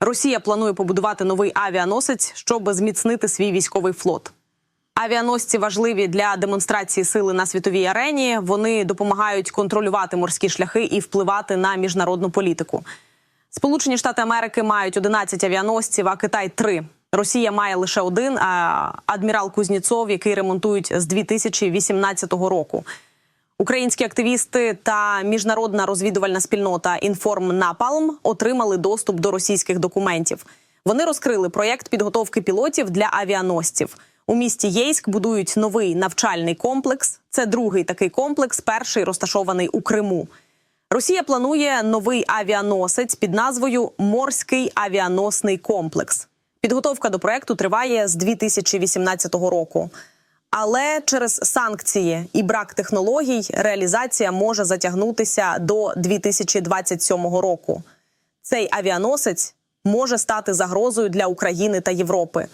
Росія планує побудувати новий авіаносець, щоб зміцнити свій військовий флот. Авіаносці важливі для демонстрації сили на світовій арені. Вони допомагають контролювати морські шляхи і впливати на міжнародну політику. Сполучені Штати Америки мають 11 авіаносців, а Китай 3. Росія має лише один. А адмірал Кузніцов, який ремонтують з 2018 року. Українські активісти та міжнародна розвідувальна спільнота Інформ Напалм отримали доступ до російських документів. Вони розкрили проєкт підготовки пілотів для авіаносців. У місті Єйськ будують новий навчальний комплекс. Це другий такий комплекс, перший розташований у Криму. Росія планує новий авіаносець під назвою Морський авіаносний комплекс. Підготовка до проекту триває з 2018 року. Але через санкції і брак технологій реалізація може затягнутися до 2027 року. Цей авіаносець може стати загрозою для України та Європи.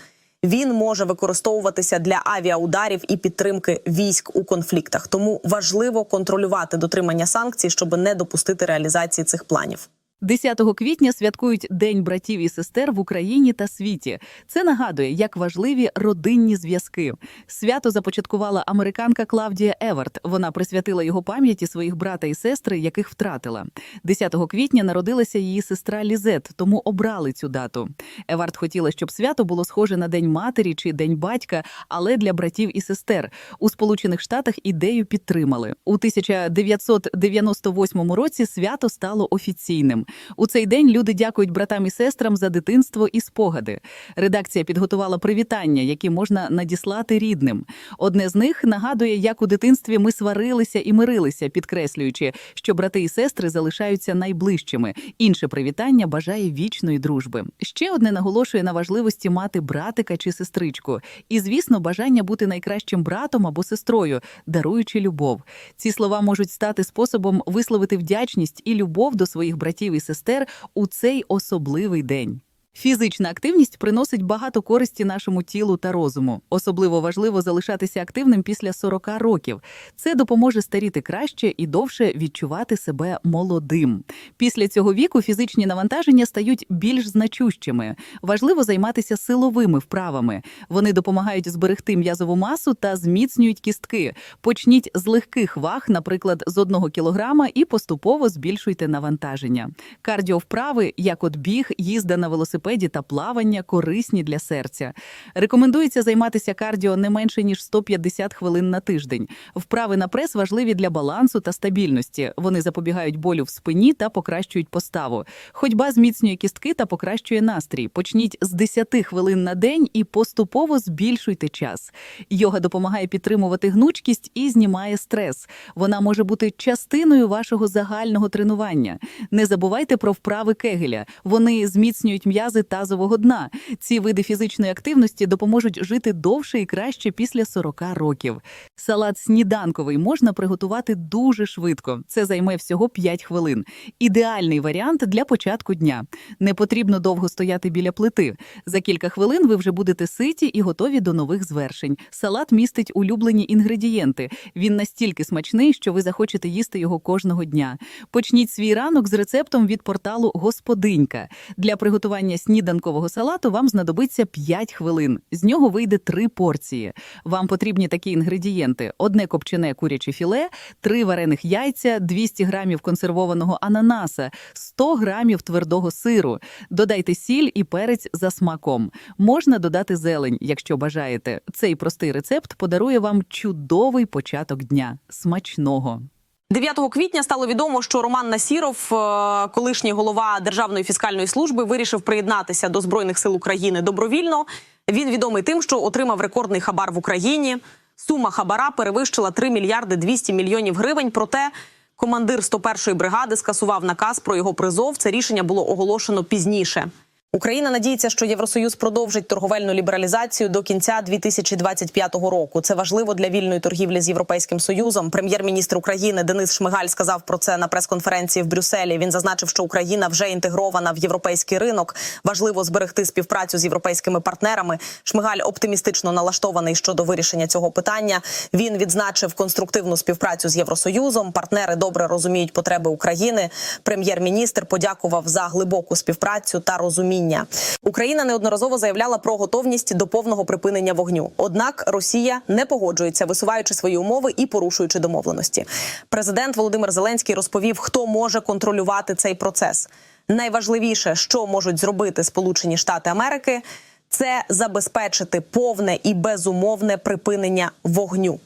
Він може використовуватися для авіаударів і підтримки військ у конфліктах. Тому важливо контролювати дотримання санкцій, щоб не допустити реалізації цих планів. 10 квітня святкують День братів і сестер в Україні та світі. Це нагадує, як важливі родинні зв'язки. Свято започаткувала американка Клавдія Еверт. Вона присвятила його пам'яті своїх брата і сестри, яких втратила. 10 квітня народилася її сестра Лізет, тому обрали цю дату. Еварт хотіла, щоб свято було схоже на День матері чи День батька, але для братів і сестер. У Сполучених Штатах ідею підтримали. У 1998 році свято стало офіційним. У цей день люди дякують братам і сестрам за дитинство і спогади. Редакція підготувала привітання, які можна надіслати рідним. Одне з них нагадує, як у дитинстві ми сварилися і мирилися, підкреслюючи, що брати і сестри залишаються найближчими. Інше привітання бажає вічної дружби. Ще одне наголошує на важливості мати братика чи сестричку. І, звісно, бажання бути найкращим братом або сестрою, даруючи любов. Ці слова можуть стати способом висловити вдячність і любов до своїх братів і сестер у цей особливий день. Фізична активність приносить багато користі нашому тілу та розуму. Особливо важливо залишатися активним після 40 років. Це допоможе старіти краще і довше відчувати себе молодим. Після цього віку фізичні навантаження стають більш значущими. Важливо займатися силовими вправами. Вони допомагають зберегти м'язову масу та зміцнюють кістки. Почніть з легких ваг, наприклад, з 1 кілограма, і поступово збільшуйте навантаження. Кардіовправи, як от біг, їзда на велосипеді та плавання, корисні для серця. Рекомендується займатися кардіо не менше ніж 150 хвилин на тиждень. Вправи на прес важливі для балансу та стабільності. Вони запобігають болю в спині та покращують поставу. Ходьба зміцнює кістки та покращує настрій. Почніть з 10 хвилин на день і поступово збільшуйте час. Йога допомагає підтримувати гнучкість і знімає стрес. Вона може бути частиною вашого загального тренування. Не забувайте про вправи кегеля. Вони зміцнюють м'язи тазового дна. Ці види фізичної активності допоможуть жити довше і краще після 40 років. Салат сніданковий можна приготувати дуже швидко. Це займе всього 5 хвилин. Ідеальний варіант для початку дня. Не потрібно довго стояти біля плити. За кілька хвилин ви вже будете ситі і готові до нових звершень. Салат містить улюблені інгредієнти. Він настільки смачний, що ви захочете їсти його кожного дня. Почніть свій ранок з рецептом від порталу Господинька. Для приготування сніданкового салату вам знадобиться 5 хвилин. З нього вийде 3 порції. Вам потрібні такі інгредієнти: одне копчене куряче філе, 3 варених яйця, 200 грамів консервованого ананаса, 100 грамів твердого сиру. Додайте сіль і перець за смаком. Можна додати зелень, якщо бажаєте. Цей простий рецепт подарує вам чудовий початок дня. Смачного! 9 квітня стало відомо, що Роман Насіров, е, колишній голова Державної фіскальної служби, вирішив приєднатися до збройних сил України добровільно. Він відомий тим, що отримав рекордний хабар в Україні. Сума хабара перевищила 3 мільярди 200 мільйонів гривень. Проте командир 101-ї бригади скасував наказ про його призов. Це рішення було оголошено пізніше. Україна надіється, що Євросоюз продовжить торговельну лібералізацію до кінця 2025 року. Це важливо для вільної торгівлі з європейським союзом. Прем'єр-міністр України Денис Шмигаль сказав про це на прес-конференції в Брюсселі. Він зазначив, що Україна вже інтегрована в європейський ринок. Важливо зберегти співпрацю з європейськими партнерами. Шмигаль оптимістично налаштований щодо вирішення цього питання. Він відзначив конструктивну співпрацю з євросоюзом. Партнери добре розуміють потреби України. Прем'єр-міністр подякував за глибоку співпрацю та розуміння розуміння. Україна неодноразово заявляла про готовність до повного припинення вогню. Однак Росія не погоджується, висуваючи свої умови і порушуючи домовленості. Президент Володимир Зеленський розповів, хто може контролювати цей процес. Найважливіше, що можуть зробити Сполучені Штати Америки, це забезпечити повне і безумовне припинення вогню.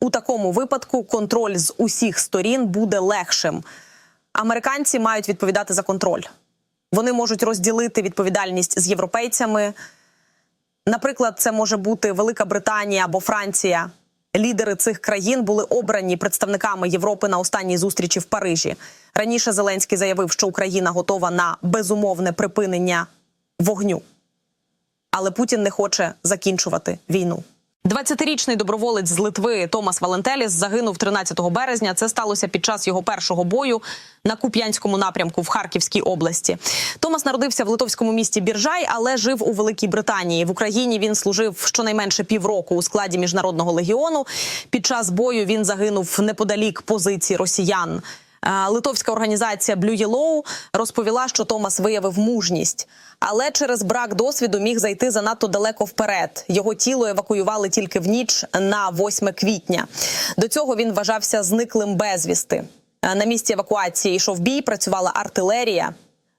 У такому випадку контроль з усіх сторін буде легшим. Американці мають відповідати за контроль. Вони можуть розділити відповідальність з європейцями. Наприклад, це може бути Велика Британія або Франція. Лідери цих країн були обрані представниками Європи на останній зустрічі в Парижі. Раніше Зеленський заявив, що Україна готова на безумовне припинення вогню. Але Путін не хоче закінчувати війну. 20-річний доброволець з Литви Томас Валентеліс загинув 13 березня. Це сталося під час його першого бою на Куп'янському напрямку в Харківській області. Томас народився в литовському місті Біржай, але жив у Великій Британії. В Україні він служив щонайменше півроку у складі міжнародного легіону. Під час бою він загинув неподалік позицій росіян. Е, Литовська організація Blue Yellow розповіла, що Томас виявив мужність, але через брак досвіду міг зайти занадто далеко вперед. Його тіло евакуювали тільки в ніч на 8 квітня. До цього він вважався зниклим безвісти. Е, На місці евакуації йшов бій, працювала артилерія.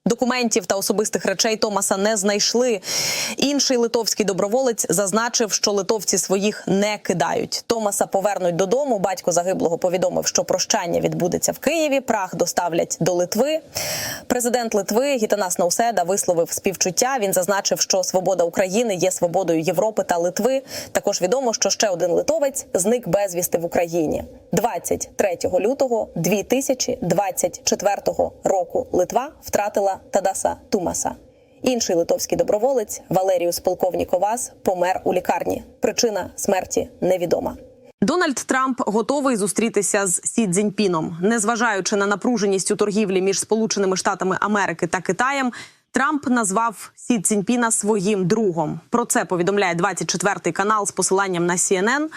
Документів та особистих речей Томаса не знайшли. Інший литовський доброволець зазначив, що литовці своїх не кидають. Томаса повернуть додому. Батько загиблого повідомив, що прощання відбудеться в Києві. Прах доставлять до Литви. Президент Литви Гітанас Науседа висловив співчуття. Він зазначив, що свобода України є свободою Європи та Литви. Також відомо, що ще один литовець зник безвісти в Україні 23 лютого 2024 року. Литва втратила Тадаса Тумаса. Інший литовський доброволець Валеріус Полковніковас помер у лікарні. Причина смерті невідома. Дональд Трамп готовий зустрітися з Сі Цзіньпіном. Незважаючи на напруженість у торгівлі між Сполученими Штатами Америки та Китаєм, Трамп назвав Сі Цзіньпіна своїм другом. Про це повідомляє 24-й канал з посиланням на CNN.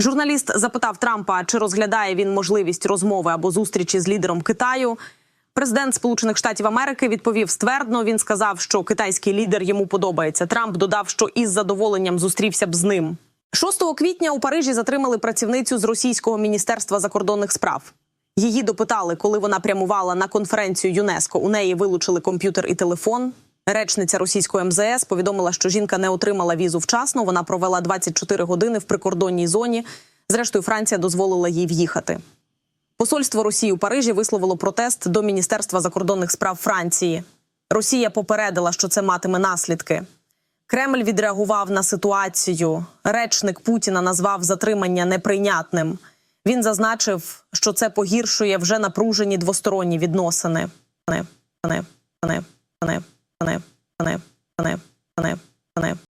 Журналіст запитав Трампа, чи розглядає він можливість розмови або зустрічі з лідером Китаю. Президент Сполучених Штатів Америки відповів ствердно. Він сказав, що китайський лідер йому подобається. Трамп додав, що із задоволенням зустрівся б з ним. 6 квітня у Парижі затримали працівницю з російського міністерства закордонних справ. Її допитали, коли вона прямувала на конференцію ЮНЕСКО. У неї вилучили комп'ютер і телефон. Речниця російської МЗС повідомила, що жінка не отримала візу вчасно. Вона провела 24 години в прикордонній зоні. Зрештою, Франція дозволила їй в'їхати. Посольство Росії у Парижі висловило протест до Міністерства закордонних справ Франції. Росія попередила, що це матиме наслідки. Кремль відреагував на ситуацію. Речник Путіна назвав затримання неприйнятним. Він зазначив, що це погіршує вже напружені двосторонні відносини. Не, не, не, не, не, не, не.